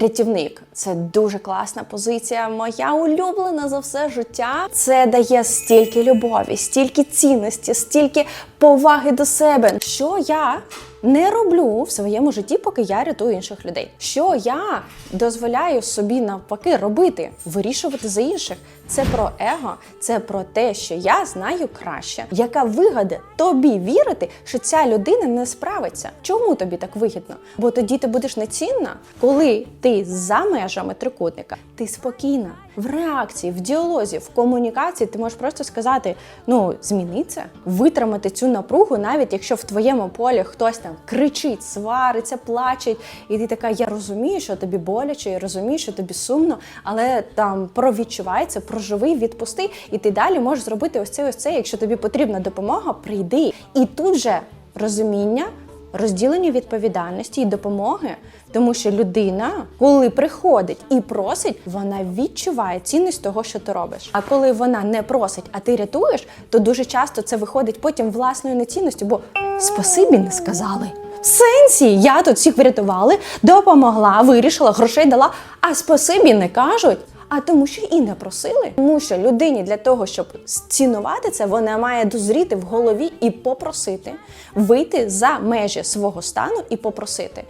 Рятівник це дуже класна позиція. Моя улюблена за все життя. Це дає стільки любові, стільки цінності, стільки поваги до себе. Що я не роблю в своєму житті, поки я рятую інших людей. Що я дозволяю собі навпаки робити, вирішувати за інших. Це про его, це про те, що я знаю краще. Яка вигода тобі вірити, що ця людина не справиться? Чому тобі так вигідно? Бо тоді ти будеш нецінна, коли ти за межами трикутника, ти спокійна в реакції, в діалозі, в комунікації. Ти можеш просто сказати: ну зміни це, витримати цю напругу, навіть якщо в твоєму полі хтось там кричить, свариться, плаче, і ти така, я розумію, що тобі боляче, я розумію, що тобі сумно, але там провідчувай це, проживи, відпусти, і ти далі можеш зробити ось це, ось це. Якщо тобі потрібна допомога, прийди. І тут же розуміння. Розділення відповідальності і допомоги, тому що людина, коли приходить і просить, вона відчуває цінність того, що ти робиш. А коли вона не просить, а ти рятуєш, то дуже часто це виходить потім власною нецінністю, бо спасибі не сказали. В сенсі я тут всіх врятували, допомогла, вирішила, грошей дала, а спасибі не кажуть. А тому, що і не просили, тому що людині для того, щоб цінувати це, вона має дозріти в голові і попросити вийти за межі свого стану і попросити.